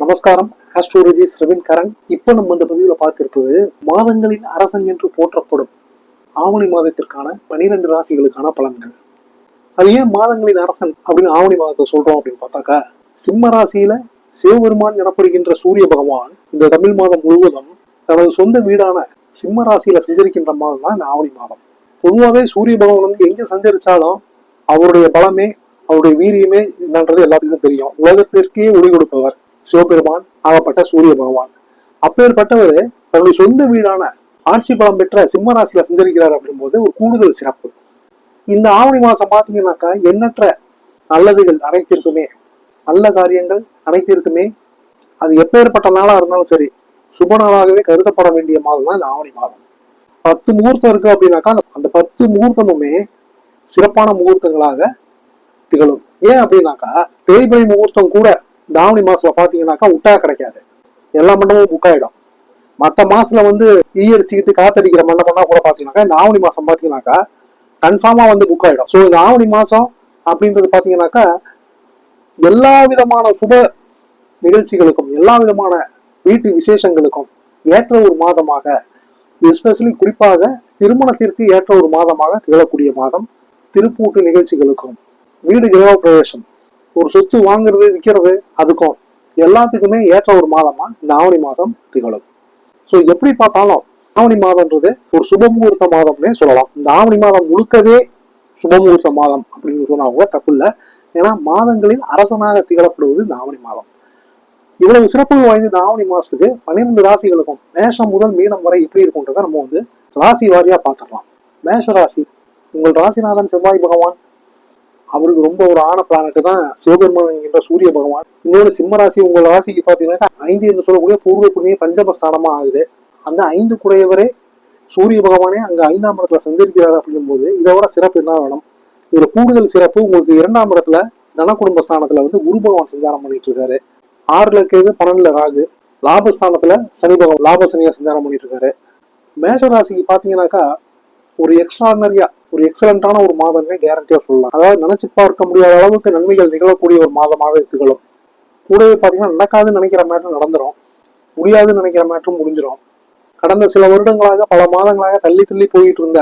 நமஸ்காரம். ஆஸ்ட்ரோலஜிஸ் ரவின் கரண். இப்போ நம்ம இந்த பதிவில் பார்க்க இருப்பது மாதங்களின் அரசன் என்று போற்றப்படும் ஆவணி மாதத்திற்கான பனிரெண்டு ராசிகளுக்கான பலன்கள். அது ஏன் மாதங்களின் அரசன் அப்படின்னு ஆவணி மாதத்தை சொல்றோம் அப்படின்னு பார்த்தாக்கா சிம்ம ராசியில சிவபெருமான் எனப்படுகின்ற சூரிய பகவான் இந்த தமிழ் மாதம் முழுவதும் தனது சொந்த வீடான சிம்ம ராசியில சஞ்சரிக்கின்ற மாதம் தான் இந்த ஆவணி மாதம். பொதுவாகவே சூரிய பகவான் வந்து எங்கே சஞ்சரிச்சாலும் அவருடைய பலமே அவருடைய வீரியமே என்னன்றது எல்லாத்துக்கும் தெரியும். உலகத்திற்கே ஒளி கொடுப்பவர். சிவபெருமான் ஆகப்பட்ட சூரிய பகவான். அப்பேற்பட்டவர் தன்னுடைய சொந்த வீடான ஆட்சி பலம் பெற்ற சிம்மராசியில சஞ்சரிக்கிறார் அப்படிங்கும்போது ஒரு கூடுதல் சிறப்பு. இந்த ஆவணி மாசம் பார்த்தீங்கன்னாக்கா எண்ணற்ற நல்லதுகள் அனைத்திற்குமே நல்ல காரியங்கள் அனைத்திற்குமே அது எப்பேற்பட்ட நாளா இருந்தாலும் சரி சுப நாளாகவே கருதப்பட வேண்டிய மாதம் தான் இந்த ஆவணி மாதம். பத்து முகூர்த்தம் இருக்கு அப்படின்னாக்கா அந்த- அந்த பத்து முகூர்த்தமுமே சிறப்பான முகூர்த்தங்களாக திகழும். ஏன் அப்படின்னாக்கா தேய்பிரை முகூர்த்தம் கூட தாவணி மாசத்துல பாத்தீங்கன்னாக்கா விட்டா கிடைக்காது. எல்லா மண்டபமும் புக் ஆயிடும். மற்ற மாசத்துல வந்து ஈ அடிச்சுக்கிட்டு காத்தடிக்கிற மண்டபம்னா கூட பாத்தீங்கன்னாக்கா இந்த ஆவணி மாசம் பாத்தீங்கன்னாக்கா கன்ஃபார்மா வந்து புக் ஆயிடும். ஸோ இந்த ஆவணி மாசம் அப்படின்றது பாத்தீங்கன்னாக்கா எல்லா விதமான சுப நிகழ்ச்சிகளுக்கும் எல்லா விதமான வீட்டு விசேஷங்களுக்கும் ஏற்ற ஒரு மாதமாக எஸ்பெஷலி குறிப்பாக திருமணத்திற்கு ஏற்ற ஒரு மாதமாக திகழக்கூடிய மாதம் திருப்பூட்டு நிகழ்ச்சிகளுக்கும். வீடு கிரக பிரவேசம். ஒரு சொத்து வாங்குறது விற்கிறது அதுக்கும் எல்லாத்துக்குமே ஏற்ற ஒரு மாதமா இந்த ஆவணி மாதம் திகழும். ஸோ எப்படி பார்த்தாலும் ஆவணி மாதம்ன்றது ஒரு சுபமுகூர்த்த மாதம்னே சொல்லலாம். இந்த ஆவணி மாதம் முழுக்கவே சுபமுகூர்த்த மாதம் அப்படின்னு சொன்னா கூட தப்பு இல்லை ஏன்னா மாதங்களில் அரசனாக திகழப்படுவது இந்த ஆவணி மாதம். இவ்வளவு சிறப்பு வாய்ந்த இந்த ஆவணி மாதத்துக்கு பன்னிரெண்டு ராசிகளுக்கும் மேஷம் முதல் மீனம் வரை எப்படி இருக்கும்ன்றதை நம்ம வந்து ராசி வாரியா பார்த்துடலாம். மேஷ ராசி உங்கள் ராசிநாதன் செவ்வாய் பகவான் அவருக்கு ரொம்ப ஒரு ஆன பிளானட் தான் சிவபெருமான் என்கின்ற சூரிய பகவான். இன்னொன்று சிம்ம ராசி உங்கள் ராசிக்கு பார்த்தீங்கன்னாக்கா ஐந்து என்று சொல்லக்கூடிய பூர்வ புண்ணிய பஞ்சமஸ்தானமா ஆகுது. அந்த ஐந்து குடையவரே சூரிய பகவானே அங்கே ஐந்தாம் இடத்துல சஞ்சரிக்கிறார் அப்படிங்கும்போது இதை விட சிறப்பு என்ன வேணும்? இதில் கூடுதல் சிறப்பு உங்களுக்கு இரண்டாம் இடத்துல தன குடும்ப ஸ்தானத்தில் வந்து குரு பகவான் சஞ்சாரம் பண்ணிட்டு இருக்காரு. ஆறுல கேது பன்னெண்டுல ராகு. லாபஸ்தானத்தில் சனி பகவான் லாப சனியா சஞ்சாரம் பண்ணிட்டு இருக்காரு. மேஷ ராசிக்கு பார்த்தீங்கன்னாக்கா ஒரு எக்ஸ்ட்ராடனரியா ஒரு எக்ஸலண்டான ஒரு மாதம்னே கேரண்டியா சொல்லலாம். அதாவது நினைச்சு பார்க்க முடியாத அளவுக்கு நன்மைகள் நிகழக்கூடிய ஒரு மாதமாக இது திகழும் கூடவே பார்த்தீங்கன்னா நடக்காதுன்னு நினைக்கிற மேட்டும் நடந்துடும் முடியாதுன்னு நினைக்கிற மாற்றம் முடிஞ்சிடும் கடந்த சில வருடங்களாக பல மாதங்களாக தள்ளி தள்ளி போயிட்டு இருந்த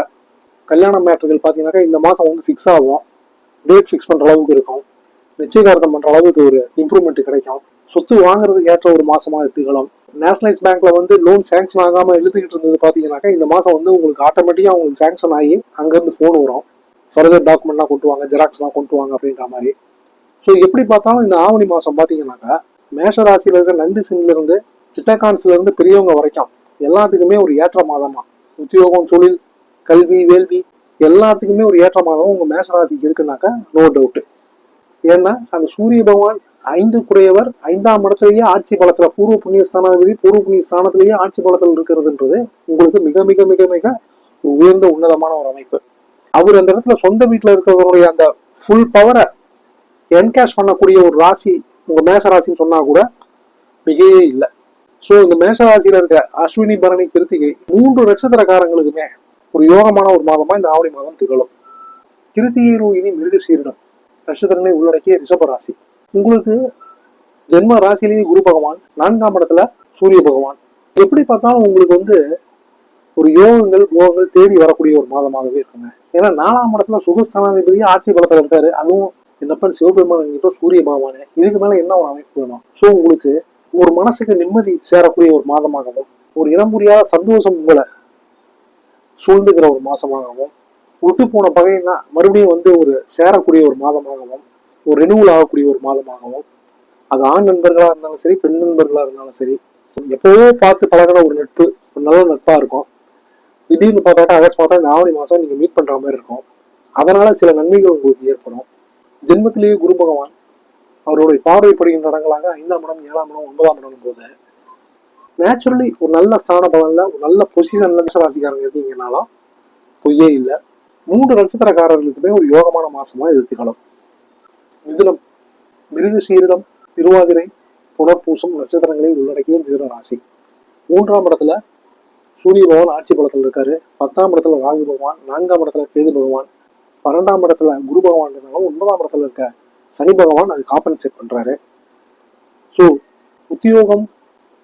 கல்யாண மேட்டர்கள் பார்த்தீங்கன்னாக்கா இந்த மாதம் வந்து ஃபிக்ஸ் ஆகும். டேட் ஃபிக்ஸ் பண்ணுற அளவுக்கு இருக்கும். நிச்சயதார்த்தம் பண்ணுற அளவுக்கு ஒரு இம்ப்ரூவ்மெண்ட் கிடைக்கும். சொத்து வாங்குறதுக்கு ஏற்ற ஒரு மாசமா இது திகழும். நேஷனலைஸ் பேங்க்ல வந்து லோன் சேங்ஷன் ஆகாம எழுதிக்கிட்டு இருந்தது பார்த்தீங்கன்னாக்கா இந்த மாசம் வந்து உங்களுக்கு ஆட்டோமேட்டிக்காக உங்களுக்கு சேங்ஷன் ஆகி அங்கேருந்து ஃபோன் வரும். ஃபர்தர் டாக்குமெண்ட்லாம் கொண்டு வாங்க ஜெராக்ஸ்லாம் கொண்டு வாங்க அப்படின்ற மாதிரி. ஸோ எப்படி பார்த்தாலும் இந்த ஆவணி மாதம் பார்த்தீங்கன்னாக்கா மேஷ ராசியில இருக்க நண்டு சின்ல சிட்டகான்ஸ்லேருந்து பெரியவங்க வரைக்கும் எல்லாத்துக்குமே ஒரு ஏற்ற மாதமா. உத்தியோகம் தொழில் கல்வி வேள்வி எல்லாத்துக்குமே ஒரு ஏற்ற மாதம் உங்கள் மேஷ ராசிக்கு இருக்குனாக்கா நோ டவுட்டு ஏன்னா அந்த சூரிய பகவான் ஐந்து ஐந்தாம் இடத்திலேயே ஆட்சி பலத்தில் பூர்வ புண்ணிய ஸ்தானாதிபதி பூர்வ புண்ணிய ஸ்தானத்திலேயே ஆட்சி பலத்தில் இருக்கிறதுன்றது உங்களுக்கு மிக மிக மிக மிக உயர்ந்த உன்னதமான ஒரு அமைப்பு. அவர் அந்த இடத்துல சொந்த வீட்டில் இருக்கிறவருடைய அந்த ஃபுல் பவரை என்கேஷ் பண்ணக்கூடிய ஒரு ராசி உங்கள் மேச ராசின்னு சொன்னால் கூட மிகையே இல்லை. ஸோ இந்த மேஷ ராசியில் இருக்க அஸ்வினி பரணி கிருத்திகை மூன்று நட்சத்திரக்காரங்களுக்குமே ஒரு யோகமான ஒரு மாதமாக இந்த ஆவணி மாதம் திகழும். கிருத்திகை ரோகிணி மிருகசீரிடம் நட்சத்திரங்களை உள்ளடக்கிய ரிஷப ராசி. உங்களுக்கு ஜென்ம ராசிலேயே குரு பகவான் நான்காம் இடத்துல சூரிய பகவான். எப்படி பார்த்தாலும் உங்களுக்கு வந்து ஒரு யோகங்கள் போகங்கள் தேடி வரக்கூடிய ஒரு மாதமாகவே இருக்குங்க. ஏன்னா நாலாம் இடத்துல சுகஸ்தானாதிபதி ஆட்சி பலத்துல இருக்காரு. அதுவும் என்னப்பன் சிவபெருமான் கிட்ட சூரிய பகவானே. இதுக்கு மேல என்ன ஒரு அமைப்பு வேணும்? ஸோ உங்களுக்கு ஒரு மனசுக்கு நிம்மதி சேரக்கூடிய ஒரு மாதமாகவும் ஒரு இனம் புரியாத சந்தோஷம் உங்களை சூழ்ந்துக்கிற ஒரு மாசமாகவும் விட்டு போன பகைன்னா மறுபடியும் வந்து ஒரு சேரக்கூடிய ஒரு மாதமாகவும் ஒரு ரெனுவல் ஆகக்கூடிய ஒரு மாதமாகவும் அது ஆண் நண்பர்களா இருந்தாலும் சரி பெண் நண்பர்களா இருந்தாலும் சரி எப்போவோ பார்த்து பழகின ஒரு நட்பு ஒரு நல்ல நட்பா இருக்கும். திடீர்னு பார்த்தாட்டா அகஸ்ட் பார்த்தா இந்த ஆவணி மாசம் நீங்க மீட் பண்ற மாதிரி இருக்கும். அதனால சில நன்மைகள் உங்களுக்கு ஏற்படும். ஜென்மத்திலேயே குரு பகவான் அவருடைய பார்வைப்படுகின்ற இடங்களாக ஐந்தாம் இடம் ஏழாம் இடம் ஒன்பதாம் இடம் போது நேச்சுரலி ஒரு நல்ல ஸ்தான பலனில் ஒரு நல்ல பொசிஷன்ல ராசிக்காரங்க இருக்கீங்கனாலும் பொய்யே இல்லை. மூன்று நட்சத்திரக்காரர்களுக்குமே ஒரு யோகமான மாசமா இது திகழும். மிதுனம். மிருகசீரிடம் திருவாதிரை புனர்பூசம் நட்சத்திரங்களை உள்ளடக்கிய மிதுன ராசி. மூன்றாம் இடத்துல சூரிய பகவான் ஆட்சி பலத்தில் இருக்காரு. பத்தாம் இடத்துல ராகு பகவான் நான்காம் இடத்துல கேது பகவான் பன்னெண்டாம் இடத்துல குரு பகவான் இருந்தாலும் ஒன்பதாம் இடத்துல இருக்க சனி பகவான் அது காம்பன்சேட் பண்றாரு. ஸோ உத்தியோகம்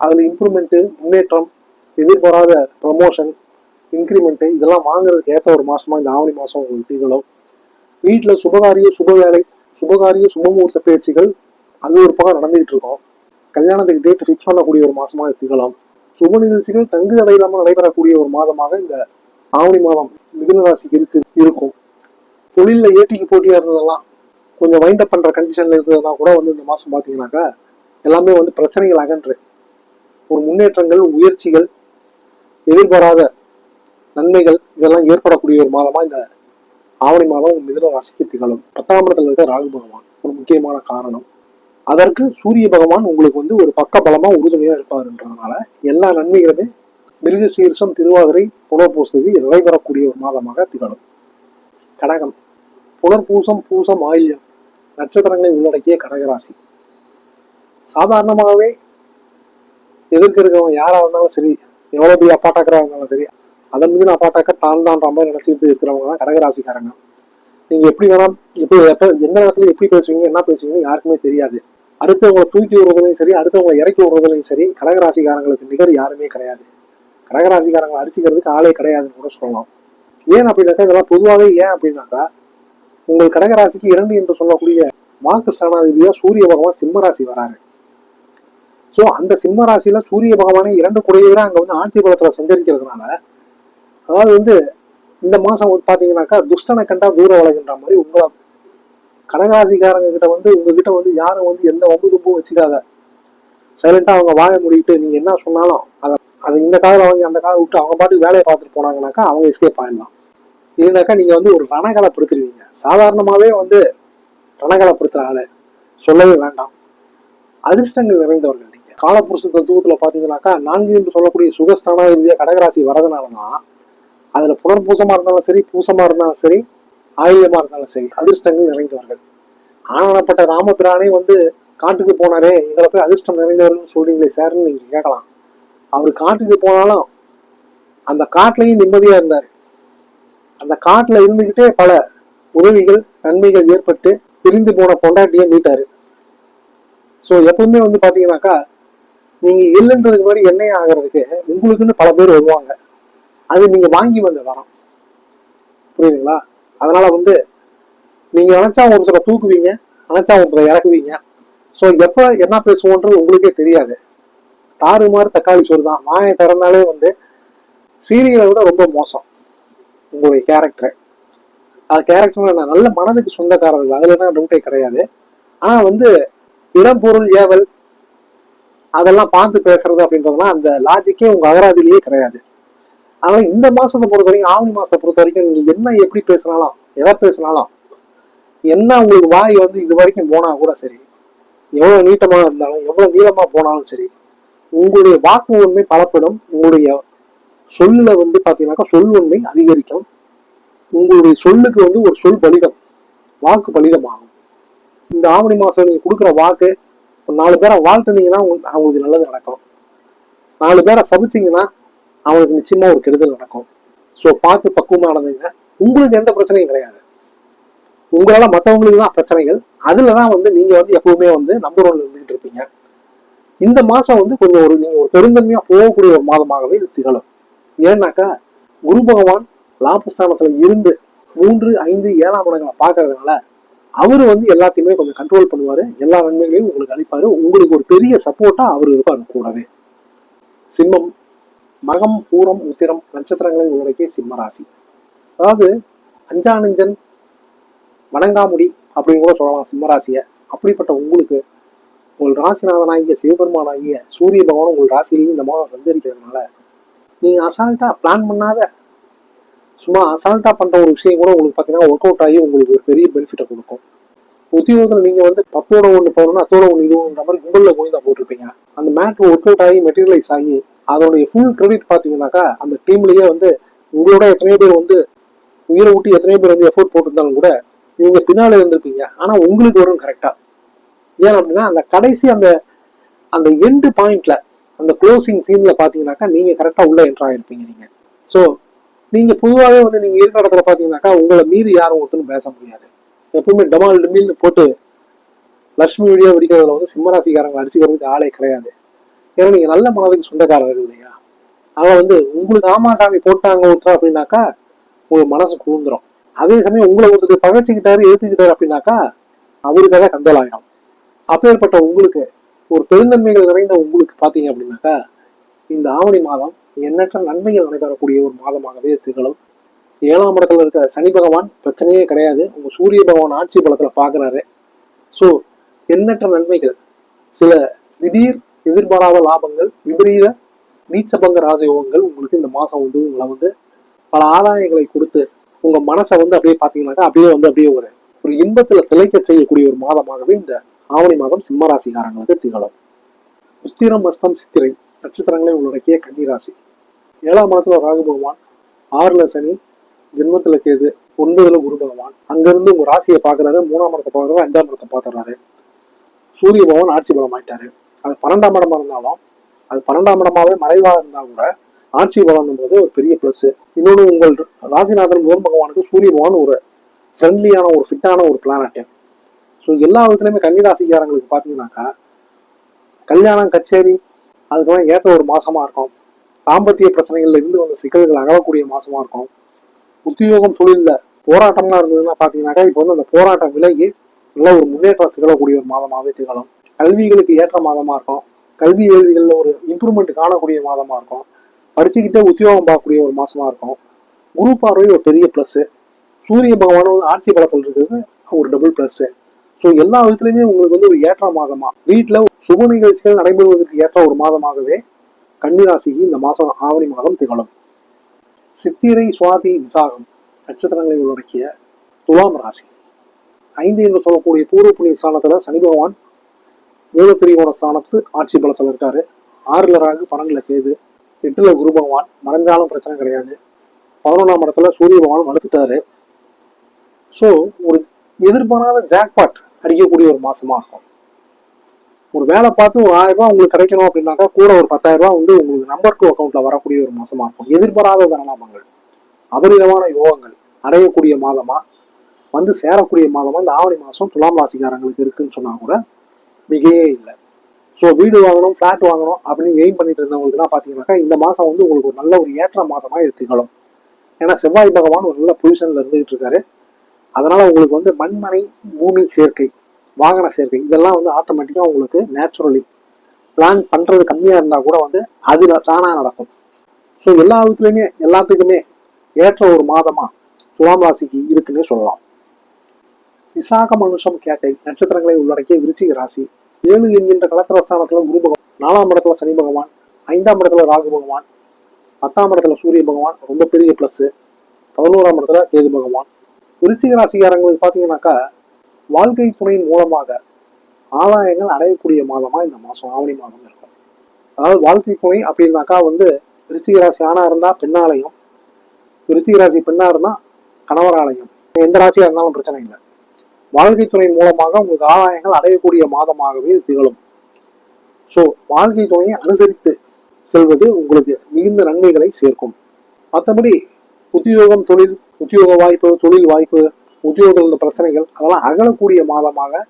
அதில் இம்ப்ரூவ்மெண்ட்டு முன்னேற்றம் எதிர்பாராத ப்ரமோஷன் இன்க்ரிமெண்ட்டு இதெல்லாம் வாங்குறதுக்கு ஏற்ற ஒரு மாதமாக இந்த ஆவணி மாதம் உங்களுக்கு திகழும். வீட்டில் சுபகாரிய சுப வேலை சுபகாரிய சுபமுகூர்த்த பேச்சுகள் அது ஒரு பக்கம் நடந்துகிட்டு இருக்கும். கல்யாணத்துக்கு டேட் ஃபிக்ஸ் பண்ணக்கூடிய ஒரு மாசமாக திகழும் சுப நிகழ்ச்சிகள் தங்கு தடை இல்லாமல் நடைபெறக்கூடிய ஒரு மாதமாக இந்த ஆவணி மாதம் மிதுன ராசிக்கு இருக்கு இருக்கும். தொழிலில் ஏட்டிக்கு போட்டியாக இருந்ததெல்லாம் கொஞ்சம் வைண்ட் அப் பண்ணுற கண்டிஷனில் இருந்ததுனா கூட வந்து இந்த மாதம் பார்த்தீங்கன்னாக்கா எல்லாமே வந்து பிரச்சனைகள் அகன்று. ஒரு முன்னேற்றங்கள் உயர்ச்சிகள் எதிர்பாராத நன்மைகள் இதெல்லாம் ஏற்படக்கூடிய ஒரு மாதமாக இந்த ஆவணி மாதம் மிதுன ராசிக்கு திகழும். பத்தாம் இடத்துல இருக்க ராகு பகவான் ஒரு முக்கியமான காரணம். அதற்கு சூரிய பகவான் உங்களுக்கு வந்து ஒரு பக்க பலமா உறுதுணையா இருப்பாருன்றதுனால எல்லா நன்மைகளுமே மிருக சீர்ஷம் திருவாதிரை புனர்பூசத்துக்கு நடைபெறக்கூடிய ஒரு மாதமாக திகழும். கடகம். புனர்பூசம் பூசம் ஆயில்யம் நட்சத்திரங்களை உள்ளடக்கிய கடகராசி. சாதாரணமாகவே எதிர்க்க இருக்கவங்க யாராக இருந்தாலும் சரி எவ்வளோ பெரிய அப்பாட்டாக்கரா இருந்தாலும் சரி அதன் மீது அப்பாட்டாக்க தான் தான் ரொம்ப நினைச்சிட்டு இருக்கிறவங்க தான் கடகராசிக்காரங்க. நீங்க எப்படி வேணா எப்போ எப்ப எந்த நேரத்துல எப்படி பேசுவீங்க என்ன பேசுவீங்க யாருக்குமே தெரியாது. அடுத்தவங்களை தூக்கி விடுறதுலையும் சரி அடுத்தவங்களை இறக்கி விடுறதுலையும் சரி கடகராசிக்காரங்களுக்கு நிகர் யாருமே கிடையாது. கடகராசிக்காரங்களை அடிச்சுக்கிறதுக்கு ஆளே கிடையாதுன்னு கூட சொல்லலாம். ஏன் அப்படின்னாக்கா இதெல்லாம் பொதுவாகவே ஏன் அப்படின்னாக்கா உங்கள் கடகராசிக்கு இரண்டு என்று சொல்லக்கூடிய வாக்கு சனாதிபதியா சூரிய பகவான் சிம்மராசி வராரு. ஸோ அந்த சிம்ம ராசியில சூரிய பகவானே இரண்டு குடையவரை அங்க வந்து ஆட்சி பலத்தில் சஞ்சரிக்கிறதுனால அதாவது வந்து இந்த மாசம் பார்த்தீங்கன்னாக்கா பாத்தீங்கன்னாக்கா துஷ்டனை கண்டா தூர வளைகின்ற மாதிரி உங்களை கடகாசிக்காரங்க கிட்ட வந்து உங்ககிட்ட வந்து யாரும் வந்து எந்த ஒம்பு தும்பும் வச்சுக்காத சைலண்டா அவங்க வாய முடிக்கிட்டு நீங்க என்ன சொன்னாலும் அதை அதை இந்த காதில் வாங்கி அந்த காதை விட்டு அவங்க பாட்டுக்கு வேலையை பார்த்துட்டு போனாங்கனாக்கா அவங்க எஸ்கேப் ஆயிடலாம். இல்லைனாக்கா நீங்க வந்து ஒரு ரணகலப்படுத்துருவீங்க. சாதாரணமாவே வந்து ரணகலப்படுத்துற ஆளு சொல்லவே வேண்டாம். அதிர்ஷ்டங்கள் நிறைந்தவர்கள் நீங்க. காலப்புருஷ தத்துவத்துல பாத்தீங்கன்னாக்கா நான்கு என்று சொல்லக்கூடிய சுகஸ்தானாதிபதியா கடகராசி வரதுனால தான் அதுல புனர்பூசமா இருந்தாலும் சரி பூசமாக இருந்தாலும் சரி ஆயுதமாக இருந்தாலும் சரி அதிர்ஷ்டங்கள் நிறைந்தவர்கள். ஆனப்பட்ட ராமபிரானே வந்து காட்டுக்கு போனாரே எங்களை போய் அதிர்ஷ்டம் நிறைந்தவர்கள் சொல்றீங்களே சார்னு நீங்கள் கேட்கலாம். அவர் காட்டுக்கு போனாலும் அந்த காட்டிலையும் நிம்மதியாக இருந்தார். அந்த காட்டில் இருந்துக்கிட்டே பல உதவிகள் நன்மைகள் ஏற்பட்டு பிரிந்து போன பொண்டாட்டியை மீட்டார். ஸோ எப்பவுமே வந்து பார்த்தீங்கன்னாக்கா நீங்கள் இல்லைன்றதுக்கு முன்னாடி எண்ணெய் ஆகிறதுக்கு உங்களுக்குன்னு பல பேர் வருவாங்க. அது நீங்க வாங்கி வந்த வரம். புரியுதுங்களா? அதனால வந்து நீங்க நினைச்சா ஒரு சில தூக்குவீங்க நினைச்சா ஒருத்தரை இறக்குவீங்க. ஸோ எப்ப என்ன பேசுவோன்றது உங்களுக்கே தெரியாது. தாறுமாறு தக்காளி சோறு தான். வாயை திறந்தாலே வந்து சீரியலை விட ரொம்ப மோசம் உங்களுடைய கேரக்டர் அது கேரக்டர் நல்ல மனதுக்கு சொந்தக்காரர்கள். அதுல தான் டவுட்டே கிடையாது. ஆனா வந்து இடம் பொருள் ஏவல் அதெல்லாம் பார்த்து பேசுறது அப்படின்றதுலாம் அந்த லாஜிக்கே உங்க அகராதிலேயே கிடையாது. ஆனால் இந்த மாசத்தை பொறுத்த வரைக்கும் ஆவணி மாசத்தை பொறுத்த வரைக்கும் நீங்க என்ன எப்படி பேசினாலும் எதை பேசினாலும் என்ன உங்களுக்கு வாய் வந்து இது வரைக்கும் போனா கூட சரி எவ்வளவு நீட்டமா இருந்தாலும் எவ்வளவு நீளமா போனாலும் சரி உங்களுடைய வாக்கு உண்மை பலப்படும் உங்களுடைய சொல்ல வந்து பாத்தீங்கன்னாக்கா சொல் உண்மை அதிகரிக்கும். உங்களுடைய சொல்லுக்கு வந்து ஒரு சொல் பலிதம் வாக்கு பலிதமாகும். இந்த ஆவணி மாசம் நீங்க கொடுக்குற வாக்கு நாலு பேரை வாழ்த்துனீங்கன்னா உங்களுக்கு- அவங்களுக்கு நல்லது நடக்கும். நாலு பேரை சபிச்சீங்கன்னா அவங்களுக்கு நிச்சயமா ஒரு கெடுதல் நடக்கும். ஸோ பார்த்து பக்குவமாக நடந்துங்க. உங்களுக்கு எந்த பிரச்சனையும் கிடையாது. உங்களால் மற்றவங்களுக்கு தான் பிரச்சனைகள். அதுல தான் வந்து நீங்கள் வந்து எப்பவுமே வந்து நம்பர் ஒன்ல இருந்துகிட்டு இருப்பீங்க. இந்த மாதம் வந்து கொஞ்சம் ஒரு நீங்கள் ஒரு பெருந்தன்மையாக போகக்கூடிய ஒரு மாதமாகவே இது திகழும். ஏன்னாக்கா குரு பகவான் லாபஸ்தானத்தில் இருந்து மூன்று ஐந்து ஏழாம் இடங்களை பார்க்கறதுனால அவரு வந்து எல்லாத்தையுமே கொஞ்சம் கண்ட்ரோல் பண்ணுவார். எல்லா நன்மைகளையும் உங்களுக்கு அளிப்பார். உங்களுக்கு ஒரு பெரிய சப்போர்ட்டாக அவர் இருப்பார் கூடவே. சிம்மம் மகம் பூரம் உத்திரம் நட்சத்திரங்களை உள்ளடக்கிய சிம்மராசி. அதாவது அஞ்சானஞ்சன் வணங்காமுடி அப்படின்னு கூட சொல்லலாம் சிம்மராசியை. அப்படிப்பட்ட உங்களுக்கு உங்கள் ராசிநாதனாகிய சிவபெருமானாகிய சூரிய பகவான் உங்கள் ராசியிலேயே இந்த மாதம் சஞ்சரிக்கிறதுனால நீங்கள் அசால்ட்டாக பிளான் பண்ணாத சும்மா அசால்ட்டாக பண்ணுற ஒரு விஷயம் கூட உங்களுக்கு பார்த்தீங்கன்னா ஒர்க் அவுட் ஆகி உங்களுக்கு ஒரு பெரிய பெனிஃபிட்டை கொடுக்கும். உத்தியோகத்தில் நீங்கள் வந்து பத்தோட ஒன்று போகணும்னா அத்தோட ஒன்று இதுன்ற மாதிரி கும்பலில் போய் போட்டிருப்பீங்க. அந்த மேட்ரு ஒர்க் அவுட் ஆகி மெட்டீரியலைஸ் ஆகி அதோடைய ஃபுல் கிரெடிட் பார்த்தீங்கன்னாக்கா அந்த டீம்லேயே வந்து உங்களோட எத்தனையோ பேர் வந்து உயிரை விட்டு எத்தனையோ பேர் வந்து எஃபோர்ட் போட்டிருந்தாலும் கூட நீங்கள் பின்னால் இருந்திருப்பீங்க. ஆனால் உங்களுக்கு வரும் கரெக்டாக ஏன் அப்படின்னா அந்த கடைசி அந்த அந்த எண்டு பாயிண்ட்ல அந்த க்ளோசிங் சீனில் பார்த்தீங்கன்னாக்கா நீங்கள் கரெக்டாக உள்ள என்ட்ரு ஆயிருப்பீங்க நீங்கள் ஸோ நீங்கள் பொதுவாகவே வந்து நீங்கள் இருக்கிற இடத்துல பார்த்தீங்கன்னாக்கா உங்களை மீறி யாரும் ஒருத்தரும் பேச முடியாது. எப்பவுமே டமால் டமில்னு போட்டு லக்ஷ்மி வீடியோ வெடிக்கிறதுல வந்து சிம்மராசிக்காரங்களை அடிச்சுக்கிறதுக்கு ஆளே கிடையாது. ஏன்னா நீங்க நல்ல மனதுக்கு சொந்தக்காரர்கள் இல்லையா? அவன் வந்து உங்களுக்கு ராமாசாமி சாமி போட்டாங்க ஒருத்தர் அப்படின்னாக்கா உங்களுக்கு மனசு கூந்துரும் அதே சமயம் உங்களை ஒருத்தர் பகைச்சுக்கிட்டாரு ஏத்துக்கிட்டாரு அப்படின்னாக்கா அவருக்காக கந்தலாயிடும் அப்பேற்பட்ட உங்களுக்கு ஒரு பெருந்தன்மைகள் நிறைந்த உங்களுக்கு பாத்தீங்க அப்படின்னாக்கா இந்த ஆவணி மாதம் எண்ணற்ற நன்மைகள் நடைபெறக்கூடிய ஒரு மாதமாகவே திகழும். ஏழாம் இடத்துல இருக்க சனி பகவான் பிரச்சனையே கிடையாது. உங்க சூரிய பகவான் ஆட்சி பலத்துல பாக்குறாரு. ஸோ எண்ணற்ற நன்மைகள் சில திடீர் எதிர்பாராத லாபங்கள் விபரீத நீச்சபங்க ராஜயோகங்கள் உங்களுக்கு இந்த மாதம் வந்து உங்களை வந்து பல ஆதாயங்களை கொடுத்து உங்க மனசை வந்து அப்படியே பார்த்தீங்கன்னாக்கா அப்படியே வந்து அப்படியே ஒரு ஒரு இன்பத்துல திளைக்க செய்யக்கூடிய ஒரு மாதமாகவே இந்த ஆவணி மாதம் சிம்ம வந்து திகழும். உத்திரம் அஸ்தம் சித்திரை நட்சத்திரங்களே உள்ளடக்கிய கன்னிராசி. ஏழாம் மாதத்துல ராகு பகவான் ஆறுல சனி ஜென்மத்துல கேது ஒன்பதுல குரு பகவான். அங்கிருந்து உங்க ராசியை பாக்குறாரு மூணாம் இடத்தை பாக்குறாரு அஞ்சாம் இடத்தை பாத்துறாரு சூரிய பகவான் ஆட்சி பலம் ஆயிட்டாரு. அது பன்னெண்டாம் இடமா இருந்தாலும் அது பன்னெண்டாம் இடமாவே மறைவாக இருந்தா கூட ஆட்சி பலம் போது ஒரு பெரிய ப்ளஸ் இன்னொன்று உங்கள் ராசிநாதன் புதன் பகவானுக்கு சூரிய பகவான் ஒரு ஃப்ரெண்ட்லியான ஒரு ஃபிட்டான ஒரு பிளானட் ஸோ எல்லா விதத்துலையுமே கன்னிராசிக்காரங்களுக்கு பார்த்தீங்கன்னாக்கா கல்யாணம் கச்சேரி அதுக்கெல்லாம் ஏற்ற ஒரு மாசமா இருக்கும். தாம்பத்திய பிரச்சனைகள்ல இருந்து வந்த சிக்கல்கள் அகலக்கூடிய மாசமா இருக்கும். உத்தியோகம் தொழில்ல போராட்டம்லாம் இருந்ததுன்னா பாத்தீங்கன்னாக்கா இப்போ வந்து அந்த போராட்டம் விலகி நல்ல ஒரு முன்னேற்றம் திகழக்கூடிய ஒரு மாதமாகவே திகழும். கல்விகளுக்கு ஏற்ற மாதமா இருக்கும். கல்வி வேள்விகளில் ஒரு இம்ப்ரூவ்மெண்ட் காணக்கூடிய மாதமா இருக்கும். படிச்சுக்கிட்டே உத்தியோகம் பார்க்கக்கூடிய ஒரு மாதமாக இருக்கும். குரு பார்வை ஒரு பெரிய ப்ளஸ்ஸு சூரிய பகவான் வந்து ஆட்சி பலத்தில் இருக்கிறது ஒரு டபுள் ப்ளஸ்ஸு ஸோ எல்லா விதத்துலையுமே உங்களுக்கு வந்து ஒரு ஏற்ற மாதமா. வீட்டில் சுப நிகழ்ச்சிகள் நடைபெறுவதற்கு ஏற்ற ஒரு மாதமாகவே கன்னிராசிக்கு இந்த மாதம் ஆவணி மாதம் திகழும். சித்திரை சுவாதி விசாகம் நட்சத்திரங்களை உள்ளடக்கிய துலாம் ராசி. ஐந்து என்று சொல்லக்கூடிய பூர்வ புண்ணிய ஸ்தானத்தில் சனி பகவான் மூலசிரிகோண ஸ்தானத்து ஆட்சி பலத்தில் இருக்காரு. ஆறுல ராகு பன்னெண்டுல கேது. எட்டுல குரு பகவான் மறைஞ்சாலும் பிரச்சனை கிடையாது. பதினொன்றாம் இடத்துல சூரிய பகவான் வளர்த்துட்டாரு ஸோ ஒரு எதிர்பாராத ஜாக்பாட் அடிக்கக்கூடிய ஒரு மாசமா இருக்கும். ஒரு வேலை பார்த்து ஒரு ஆயிரம் ரூபாய் உங்களுக்கு கிடைக்கணும் அப்படின்னாக்கா கூட ஒரு பத்தாயிரம் ரூபாய் வந்து உங்களுக்கு நம்பர் டூ அக்கௌண்ட்ல வரக்கூடிய ஒரு மாசமா இருக்கும். எதிர்பாராத தனலாபங்கள் அபரிதமான யோகங்கள் அடையக்கூடிய மாதமா வந்து சேரக்கூடிய மாதமா இந்த ஆவணி மாசம் துலாம் ராசிக்காரங்களுக்கு இருக்குன்னு சொன்னா கூட மிகையே இல்லை. ஸோ வீடு வாங்கணும் ஃப்ளாட் வாங்கணும் அப்படின்னு எய்ம் பண்ணிட்டு இருந்தவங்களுக்குலாம் பார்த்தீங்கன்னாக்கா இந்த மாதம் வந்து உங்களுக்கு ஒரு நல்ல ஒரு ஏற்ற மாதமாக இது திகழும். ஏன்னா செவ்வாய் பகவான் ஒரு நல்ல பொசிஷனில் இருந்துகிட்டு இருக்காரு. அதனால் உங்களுக்கு வந்து மண்மனை பூமி சேர்க்கை வாகன சேர்க்கை இதெல்லாம் வந்து ஆட்டோமேட்டிக்காக உங்களுக்கு நேச்சுரலி பிளான் பண்ணுறது கம்மியாக இருந்தால் கூட வந்து அதில் தானாக நடக்கும். ஸோ எல்லா விதத்துலையுமே எல்லாத்துக்குமே ஏற்ற ஒரு மாதமாக துலாம் ராசிக்கு இருக்குன்னே சொல்லலாம். விசாக மனுஷம் கேட்டை நட்சத்திரங்களை உள்ளடக்கிய விருச்சிக ராசி. ஏழு என்கின்ற கலத்திரஸ்தானத்துல குரு பகவான் நாலாம் இடத்துல சனி பகவான் ஐந்தாம் இடத்துல ராகு பகவான் பத்தாம் இடத்துல சூரிய பகவான் ரொம்ப பெரிய பிளஸ் பதினோராம் இடத்துல கேது பகவான். விருச்சிக ராசிக்காரங்களுக்கு பார்த்தீங்கன்னாக்கா வாழ்க்கை துணையின் மூலமாக ஆதாயங்கள் அடையக்கூடிய மாதமா இந்த மாசம் ஆவணி மாதம் இருக்கும். அதாவது வாழ்க்கை துணை அப்படின்னாக்கா வந்து விருச்சிக ராசி ஆணா இருந்தா பெண்ணாலயம் விருச்சிக ராசி பெண்ணா இருந்தா கணவராலயம். எந்த ராசியா இருந்தாலும் பிரச்சனை இல்லை. வாழ்க்கை துணை மூலமாக உங்களுக்கு ஆதாயங்கள் அடையக்கூடிய மாதமாகவே திகழும். ஸோ வாழ்க்கை துணையை அனுசரித்து செல்வது உங்களுக்கு மிகுந்த நன்மைகளை சேர்க்கும். மற்றபடி உத்தியோகம் தொழில் உத்தியோக வாய்ப்பு தொழில் வாய்ப்பு உத்தியோகத்தில் உள்ள பிரச்சனைகள் அதெல்லாம் அகலக்கூடிய மாதமாக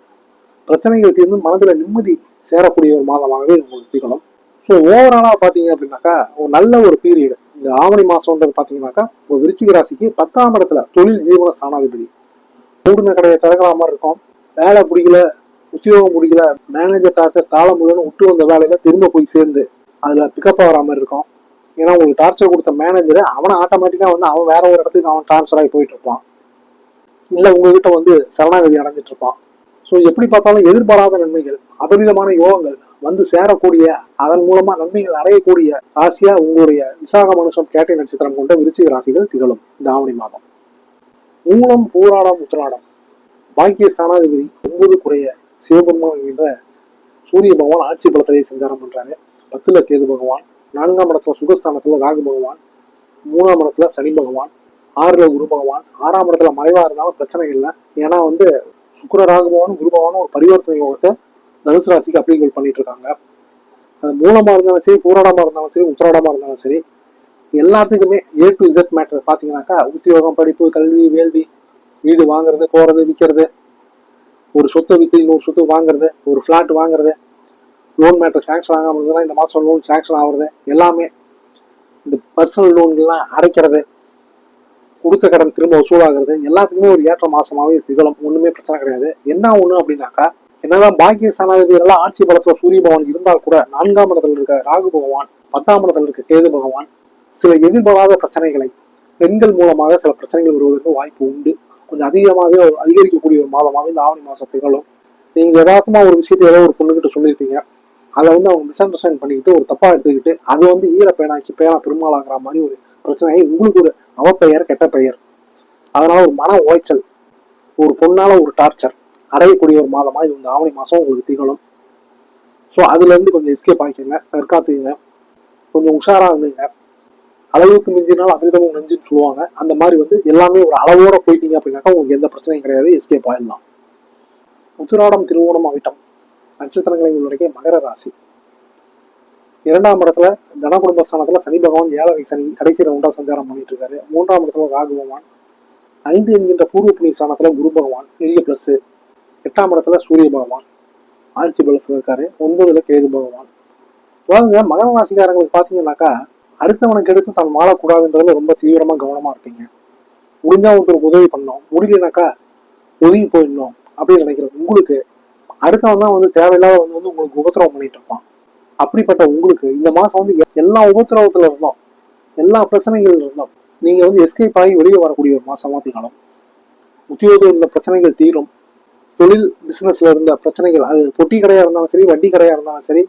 பிரச்சனைகள் தீர்ந்து மனதில் நிம்மதி சேரக்கூடிய ஒரு மாதமாகவே உங்களுக்கு திகழும். ஸோ ஓவராலாக பார்த்தீங்க அப்படின்னாக்கா ஒரு நல்ல ஒரு பீரியடு இந்த ஆவணி மாதம்ன்றது பார்த்தீங்கன்னாக்கா ஒரு விருச்சிக ராசிக்கு பத்தாம் இடத்துல தொழில் ஜீவன ஸ்தானாதிபதி. மூடின கடையை திறக்கிற மாதிரி இருக்கும். வேலை பிடிக்கல உத்தியோகம் பிடிக்கல மேனேஜர் டார்ச்சர் தாள முழுன்னு விட்டு வந்த வேலையில திரும்ப போய் சேர்ந்து அதுல பிக்கப் ஆகிற மாதிரி இருக்கும். ஏன்னா உங்களுக்கு டார்ச்சர் கொடுத்த மேனேஜர் அவனை ஆட்டோமேட்டிக்காக வந்து அவன் வேற ஒரு இடத்துக்கு அவன் ட்ரான்ஸ்ஃபர் ஆகி போயிட்டு இருப்பான். இல்லை உங்ககிட்ட வந்து சரணாகதி அடைஞ்சிட்டு இருப்பான். ஸோ எப்படி பார்த்தாலும் எதிர்பாராத நன்மைகள் அபரிதமான யோகங்கள் வந்து சேரக்கூடிய அதன் மூலமா நன்மைகள் அடையக்கூடிய ராசியா உங்களுடைய விசாக மனுஷம் கேட்டை நட்சத்திரம் கொண்ட விருச்சிக ராசிகள் திகழும். இந்த ஆவணி மாதம். மூலம் பூராடம் உத்திராடம். பாக்கிய ஸ்தானாதிபதி ஒன்பது குறைய சிவபெருமான் என்கின்ற சூரிய பகவான் ஆட்சி பலத்திலே சஞ்சாரம் பண்றாரு. பத்துல கேது பகவான் நான்காம் இடத்துல சுகஸ்தானத்துல ராகு பகவான் மூணாம் இடத்துல சனி பகவான் ஆறுல குரு பகவான் ஆறாம் இடத்துல மறைவா இருந்தாலும் பிரச்சனை இல்லை. ஏன்னா வந்து சுக்கர ராகு பகவானும் குரு பகவானும் ஒரு பரிவர்த்தனை யோகத்தை தனுசு ராசிக்கு அப்ளிகேட் பண்ணிட்டு இருக்காங்க. அது மூலமா இருந்தாலும் சரி பூராடமா இருந்தாலும் சரி உத்திராடமா இருந்தாலும் சரி எல்லாத்துக்குமே ஏ டு இசட் மேட்டர் பார்த்தீங்கன்னாக்கா உத்தியோகம் படிப்பு கல்வி வேள்வி வீடு வாங்குறது போகிறது விற்கிறது ஒரு சொத்தை விற்று இன்னொரு சொத்து வாங்குறது ஒரு ஃப்ளாட் வாங்குறது லோன் மேட்டர் சேங்ஷன் ஆகாமல் இருந்ததுன்னா இந்த மாதம் லோன் சேங்ஷன் ஆகுறது எல்லாமே இந்த பர்சனல் லோன்கள்லாம் அடைக்கிறது கொடுத்த கடன் திரும்ப வசூலாகிறது எல்லாத்துக்குமே ஒரு ஏற்ற மாதமாகவே திகழும். ஒன்றுமே பிரச்சனை கிடையாது. என்ன ஒன்று அப்படின்னாக்கா என்னதான் பாக்கிய சனாதிபதியெல்லாம் ஆட்சி பலத்தில் சூரிய பகவான் இருந்தால் கூட நான்காம் இடத்துல இருக்க ராகு பகவான் பத்தாம் இடத்துல இருக்க கேது பகவான் சில எதிர்பாராத பிரச்சனைகளை பெண்கள் மூலமாக சில பிரச்சனைகள் வருவதற்கு வாய்ப்பு உண்டு. கொஞ்சம் அதிகமாகவே அதிகரிக்கக்கூடிய ஒரு மாதமாக இந்த ஆவணி மாதம் திகழும். நீங்க எதார்த்தமா ஒரு விஷயத்தை ஏதோ ஒரு பொண்ணுகிட்ட சொல்லியிருப்பீங்க. அதை வந்து அவங்க மிஸ் அண்டர்ஸ்டாண்ட் பண்ணிக்கிட்டு ஒரு தப்பா எடுத்துக்கிட்டு அது வந்து ஈர பேனாக்கி பேனா பெருமாளாகிற மாதிரி ஒரு பிரச்சனை உங்களுக்கு ஒரு அவப்பெயர் கெட்ட பெயர். அதனால ஒரு மன உளைச்சல் ஒரு பொண்ணால ஒரு டார்ச்சர் அடையக்கூடிய ஒரு மாதமா இது இந்த ஆவணி மாசம் உங்களுக்கு திகழும். ஸோ அதுல இருந்து கொஞ்சம் எஸ்கேப் ஆகிக்கோங்க தற்காத்துக்குங்க. கொஞ்சம் உஷாரா இருந்தீங்க அளவுக்கு மிஞ்சினால் அமிர்தமும் நெஞ்சுன்னு சொல்லுவாங்க. அந்த மாதிரி வந்து எல்லாமே ஒரு அளவோட போயிட்டீங்க அப்படின்னாக்கா உங்களுக்கு எந்த பிரச்சனையும் கிடையாது. எஸ்கேப் ஆயிடலாம் உத்திராடம் திருவோணம் அவிட்டம். நட்சத்திரங்களை உள்ளடக்கிய மகர ராசி. இரண்டாம் இடத்துல தன குடும்பஸ்தானத்துல சனி பகவான் ஏழரை சனி கடைசி ரவுண்டா சஞ்சாரம் பண்ணிட்டு இருக்காரு. மூன்றாம் இடத்துல ராகு பகவான். ஐந்து என்கின்ற பூர்வ புண்ணிய ஸ்தானத்தில் குரு பகவான் பெரிய பிளஸ் எட்டாம் இடத்துல சூரிய பகவான். ஆட்சி பலத்துல இருக்காரு. ஒன்பதுல கேது பகவான். அதாவதுங்க மகர ராசிக்காரங்களுக்கு பார்த்தீங்கன்னாக்கா அடுத்தவனுக்கு எடுத்து தான் வாழக்கூடாதுன்றதுல ரொம்ப தீவிரமா கவனமா இருப்பீங்க. முடிஞ்சா ஒருத்தருக்கு உதவி பண்ணோம் முடியலனாக்கா ஒதுங்கி போயிடணும் அப்படின்னு நினைக்கிற உங்களுக்கு அடுத்தவன் தான் வந்து தேவையில்லாத வந்து வந்து உங்களுக்கு உபத்திரவம் பண்ணிட்டு இருப்பான். அப்படிப்பட்ட உங்களுக்கு இந்த மாசம் வந்து எ- எல்லா உபத்திரவத்துல இருந்தோம். எல்லா பிரச்சனைகள் இருந்தோம். நீங்க வந்து எஸ்கேப் ஆகி வெளியே வரக்கூடிய ஒரு மாசமா திகழும். உத்தியோகம் இருந்த பிரச்சனைகள் தீரும். தொழில் பிசினஸ்ல இருந்த பிரச்சனைகள் அது பொட்டி கடையா இருந்தாலும் சரி வண்டி கடையா இருந்தாலும் சரி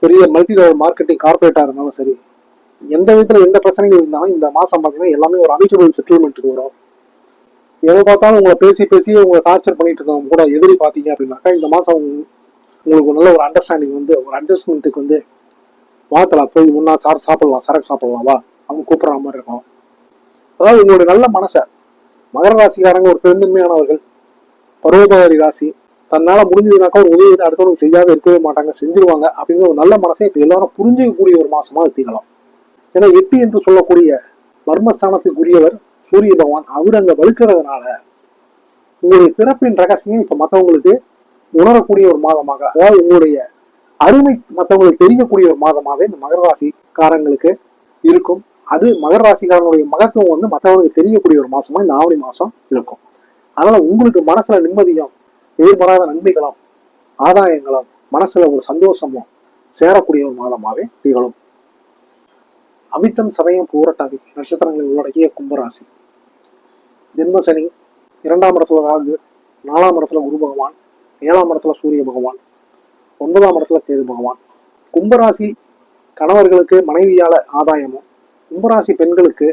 பெரிய மல்டி லெவல் மார்க்கெட்டிங் கார்பரேட்டா இருந்தாலும் சரி எந்த விதத்தில் எந்த பிரச்சனைகள் இருந்தாலும் இந்த மாதம் பார்த்தீங்கன்னா எல்லாமே ஒரு அமிக்கபிள் செட்டில்மெண்ட்டுக்கு வரும். எதை பார்த்தாலும் உங்களை பேசி பேசி உங்களை டார்ச்சர் பண்ணிட்டு இருந்தவங்க கூட எதிரி பார்த்தீங்க அப்படின்னாக்கா இந்த மாதம் உங்களுக்கு நல்ல ஒரு அண்டர்ஸ்டாண்டிங் வந்து ஒரு அட்ஜஸ்ட்மெண்ட்டுக்கு வந்து வாத்தலாம் போய் முன்னா சார் சாப்பிடலாம் சரக்கு சாப்பிடலாம் வா அவங்க கூப்பிட்ற மாதிரி இருக்கும். அதாவது உங்களுடைய நல்ல மனசை மகர ராசிக்காரங்க ஒரு பெருந்தன்மையானவர்கள். பருவபகாரி ராசி தன்னால் முடிஞ்சதுனாக்கா ஒரு உதவி அடுத்தவங்க செய்யாத இருக்கவே மாட்டாங்க செஞ்சிருவாங்க அப்படிங்கிற ஒரு நல்ல மனசை இப்போ எல்லாரும் புரிஞ்சிக்கக்கூடிய ஒரு மாதமாக எத்திக்கலாம் ஏன்னா எட்டு என்று சொல்லக்கூடிய மர்மஸ்தானத்துக்குரியவர் சூரிய பகவான் அவர் அங்க வலுக்கிறதுனால உங்களுடைய பிறப்பின் ரகசியம் இப்ப மத்தவங்களுக்கு உணரக்கூடிய ஒரு மாதமாக அதாவது உங்களுடைய அருமை மத்தவங்களுக்கு தெரியக்கூடிய ஒரு மாதமாவே இந்த மகர ராசிக்காரங்களுக்கு இருக்கும். அது மகர ராசிக்காரனுடைய மகத்துவம் வந்து மற்றவங்களுக்கு தெரியக்கூடிய ஒரு மாசமா இந்த ஆவணி மாசம் இருக்கும். அதனால உங்களுக்கு மனசுல நிம்மதியும் எதிர்பாராத நன்மைகளும் ஆதாயங்களும் மனசுல ஒரு சந்தோஷமும் சேரக்கூடிய ஒரு மாதமாவே திகழும். அமித்தம் சதயம் பூரட்டாதி நட்சத்திரங்களை உள்ளடக்கிய கும்பராசி ஜென்மசனி இரண்டாம் இடத்துல ராகு நாலாம் இடத்துல குரு பகவான் ஏழாம் இடத்துல சூரிய பகவான் ஒன்பதாம் இடத்துல கேது பகவான் கும்பராசி கணவர்களுக்கு மனைவியால் ஆதாயமும் கும்பராசி பெண்களுக்கு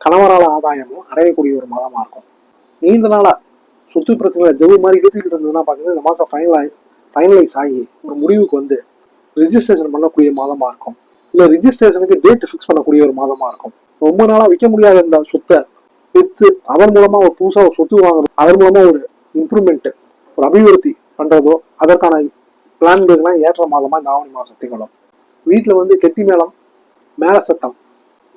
கணவரால் ஆதாயமும் அடையக்கூடிய ஒரு மாதமாக இருக்கும் நீண்ட நாளாக சொத்து பிரச்சனை ஜவு மாதிரி இழுத்துக்கிட்டு இருந்ததுன்னா பார்த்தீங்கன்னா இந்த மாதம் ஃபைனலாகி ஃபைனலைஸ் ஆகி ஒரு முடிவுக்கு வந்து ரிஜிஸ்ட்ரேஷன் பண்ணக்கூடிய மாதமாக இருக்கும் இல்லை ரிஜிஸ்ட்ரேஷனுக்கு டேட் ஃபிக்ஸ் பண்ணக்கூடிய ஒரு மாதமாக இருக்கும். ரொம்ப நாளாக விற்க முடியாத இந்த சொத்தை விற்று அதன் மூலமாக ஒரு புதுசாக ஒரு சொத்து வாங்குறது அதன் மூலமாக ஒரு இம்ப்ரூவ்மெண்ட்டு ஒரு அபிவிருத்தி பண்ணுறதோ அதற்கான பிளான்களுக்கெல்லாம் ஏற்ற மாதமாக இந்த ஆவணி மாதம் திகழும் வீட்டில் வந்து கெட்டி மேளம் மேல சத்தம்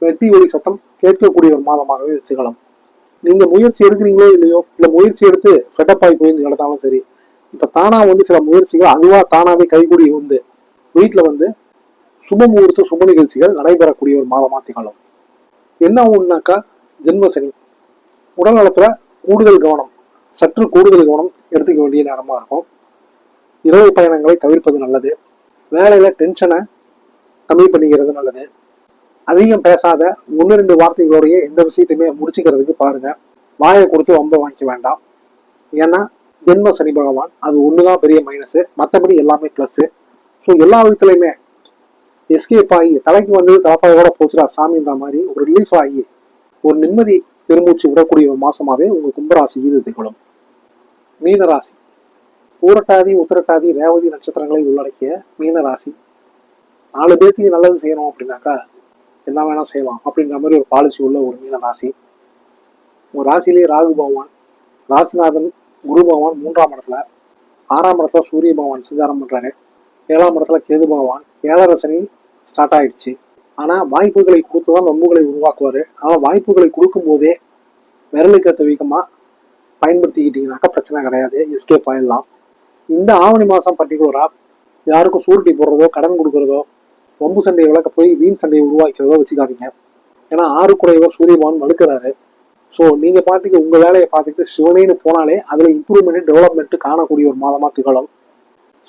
வெட்டி ஒளி சத்தம் கேட்கக்கூடிய ஒரு மாதமாகவே திகழும் நீங்கள் முயற்சி எடுக்கிறீங்களோ இல்லையோ இல்லை முயற்சி எடுத்து ஃபெட்டப் ஆகி போய் நடந்தாலும் சரி இப்போ தானாக வந்து சில முயற்சிகள் அதுவாக தானாகவே கைகூடி வந்து வீட்டில் வந்து சுப முகூர்த்த சுப நிகழ்ச்சிகள் நடைபெறக்கூடிய ஒரு மாதமா திகழும். என்ன ஒண்ணுனாக்கா ஜென்மசனி உடல் நலத்துல கூடுதல் கவனம் சற்று கூடுதல் கவனம் எடுத்துக்க வேண்டிய நேரமா இருக்கும். இரவு பயணங்களை தவிர்ப்பது நல்லது. வேலையில டென்ஷனை கம்மி பண்ணிக்கிறது நல்லது. அதிகம் பேசாத ஒன்று ரெண்டு வார்த்தைகளோடய எந்த விஷயத்தையுமே முடிச்சுக்கிறதுக்கு பாருங்க. வாயை கொடுத்து வம்ப வாங்கிக்க வேண்டாம். ஏன்னா ஜென்ம சனி பகவான் அது ஒன்று தான் பெரிய மைனஸு மற்றபடி எல்லாமே ப்ளஸ்ஸு ஸோ எல்லா விதத்துலையுமே எஸ்கேப் ஆகி தலைக்கு வந்து தலைப்பாயோட போச்சுடா சாமின்ற மாதிரி ஒரு ரிலீஃப் ஆகி ஒரு நிம்மதி பெருமூச்சு விடக்கூடிய ஒரு மாசமாவே உங்க கும்பராசி இது திகழும் மீனராசி. பூரட்டாதி உத்திரட்டாதி ரேவதி நட்சத்திரங்களை உள்ளடக்கிய மீனராசி. நாலு பேர்த்துக்கு நல்லது செய்யணும் அப்படின்னாக்கா என்ன வேணால் செய்யலாம் அப்படின்ற மாதிரி ஒரு பாலிசி உள்ள ஒரு மீன ராசி உங்க ராசியிலேயே ராகு பகவான் ராசிநாதன் குரு பகவான் மூன்றாம் இடத்துல ஆறாம் இடத்துல சூரிய பகவான் சஞ்சாரம் பண்ணுறாரு ஏழாம் இடத்துல கேது பகவான் ஏழரசனி ஸ்டார்ட் ஆயிடுச்சு. ஆனா வாய்ப்புகளை கொடுத்து தான் நம்புகளை உருவாக்குவாரு. ஆனா வாய்ப்புகளை கொடுக்கும் போதே விரலுக்கு ஏற்ற வீக்கமா பயன்படுத்திக்கிட்டீங்கன்னாக்கா பிரச்சனை கிடையாது. எஸ்கேப் ஆயிடலாம். இந்த ஆவணி மாசம் பர்டிகுலராக யாருக்கும் சூருட்டி போடுறதோ கடன் கொடுக்குறதோ வம்பு சண்டையை விளக்க போய் வீண் சண்டையை உருவாக்கிறதோ வச்சுக்காதீங்க. ஏன்னா ஆறு குறைவர் சூரியபான் வலுக்கிறாரு. ஸோ நீங்க பாட்டுக்கு உங்க வேலையை பார்த்துக்கிட்டு சிவனேன்னு போனாலே அதுல இம்ப்ரூவ்மெண்ட்டு டெவலப்மெண்ட் காணக்கூடிய ஒரு மாதமா திகழும்.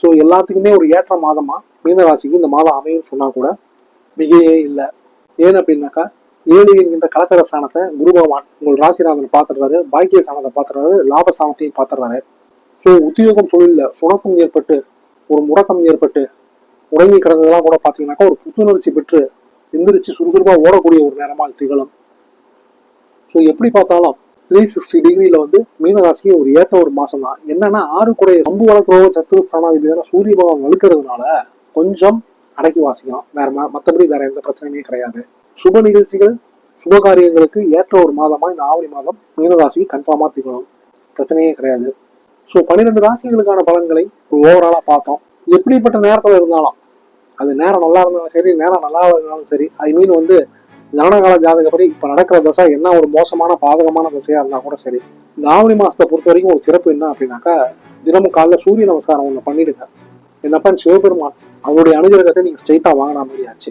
ஸோ எல்லாத்துக்குமே ஒரு ஏற்ற மாதமா மீனராசிக்கு இந்த மாதம் அமையும் சொன்னால் கூட மிகையே இல்லை. ஏன் அப்படின்னாக்கா ஏழு என்கின்ற கலத்தர ஸ்தானத்தை குரு பகவான் உங்கள் ராசிநாதன் பார்த்துடுறாரு பாக்கிய ஸ்தானத்தை பார்த்துடுறாரு லாப ஸ்தானத்தையும் பார்த்துடுறாரு. ஸோ உத்தியோகம் தொழிலில் சுணக்கம் ஏற்பட்டு ஒரு முடக்கம் ஏற்பட்டு உறங்கி கிடந்ததெல்லாம் கூட பார்த்தீங்கன்னாக்கா ஒரு புத்துணர்ச்சி பெற்று எந்திரிச்சு சுறுசுறுப்பாக ஓடக்கூடிய ஒரு நேரமாக திகழும். ஸோ எப்படி பார்த்தாலும் த்ரீ சிக்ஸ்டி டிகிரியில் வந்து மீனராசிக்கு ஒரு ஏற்ற ஒரு மாசம் தான் என்னன்னா ஆறு குடைய கம்பு வளர்க்குறவோ சத்துருஸ்தானாதிபதியான சூரிய பகவான் வலுக்கிறதுனால கொஞ்சம் அடக்கி வாசிக்கலாம். வேற ம- வேற எந்த பிரச்சனையுமே கிடையாது. சுப நிகழ்ச்சிகள் சுப காரியங்களுக்கு ஏற்ற ஒரு மாதமா இந்த ஆவணி மாதம் மீனராசிக்கு கன்ஃபார்மாக திகழும். பிரச்சனையே கிடையாது. ஸோ பன்னிரெண்டு ராசிகளுக்கான பலன்களை ஓவராலாக பார்த்தோம். எப்படிப்பட்ட நேரத்தில் இருந்தாலும் அது நேரம் நல்லா இருந்தாலும் சரி நேரம் நல்லா இருந்தாலும் சரி ஐ மீன் வந்து ஜனனகால ஜாதகப்படி இப்போ நடக்கிற தசை என்ன ஒரு மோசமான பாதகமான தசையாக இருந்தால் கூட சரி. இந்த ஆவணி பொறுத்த வரைக்கும் ஒரு சிறப்பு என்ன அப்படின்னாக்கா தினமும் காலைல சூரிய நமஸ்காரம் ஒன்று பண்ணிடுங்க. என்னப்பா சிவபெருமான் அவருடைய அனுகிரகத்தை நீங்கள் ஸ்ட்ரைட்டாக வாங்கின மாதிரி ஆச்சு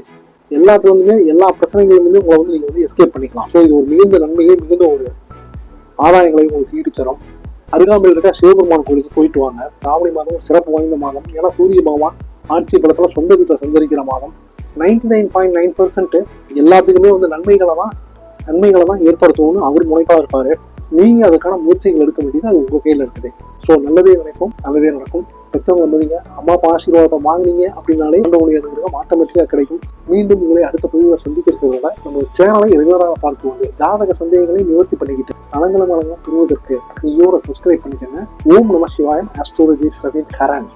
எல்லாத்துலேருந்துமே எல்லா பிரச்சனைகள்லேருந்துமே உங்களை வந்து நீங்கள் வந்து எஸ்கேப் பண்ணிக்கலாம். ஸோ இது ஒரு மிகுந்த நன்மையை மிகுந்த ஒரு ஆதாயங்களையும் உங்களுக்கு ஈடுத்தரும் அருகாமையில் இருக்க சிவபெருமான் கோயிலுக்கு போயிட்டு வாங்க. ஆவணி மாதம் சிறப்பு வாய்ந்த மாதம். ஏன்னா சூரிய பகவான் ஆட்சி படத்தில் சொந்த வீட்டில் சஞ்சரிக்கிற மாதம். Ninety nine point nine percent எல்லாத்துக்குமே வந்து நன்மைகளை தான் நன்மைகளை தான் ஏற்படுத்தணும்னு அவர் முனைப்பாக இருப்பார். நீங்கள் அதுக்கான முயற்சிகள் எடுக்க வேண்டியது அது உங்கள் கையில் இருக்குது. ஸோ நல்லதே நினைக்கும் நல்லதே நடக்கும். பெற்றவங்க நம்புறீங்க அம்மா அப்பா ஆசீர்வாதத்தை வாங்குனீங்க அப்படின்னாலே ஆண்டவனுடைய அனுகிரகம் ஆட்டோமேட்டிக்காக கிடைக்கும். மீண்டும் உங்களை அடுத்த பதிவில் சந்திக்கிறத நம்ம சேனலை ரெகுலராக பார்த்து வந்து ஜாதக சந்தேகங்களை நிவர்த்தி பண்ணிக்கிட்டு நலங்களும் நலங்களும் பெறுவதற்கு கையோட சப்ஸ்கிரைப் பண்ணிக்கோங்க. ஓம் நம சிவாயம் ஆஸ்ட்ரோலஜி ரவீன் கரான்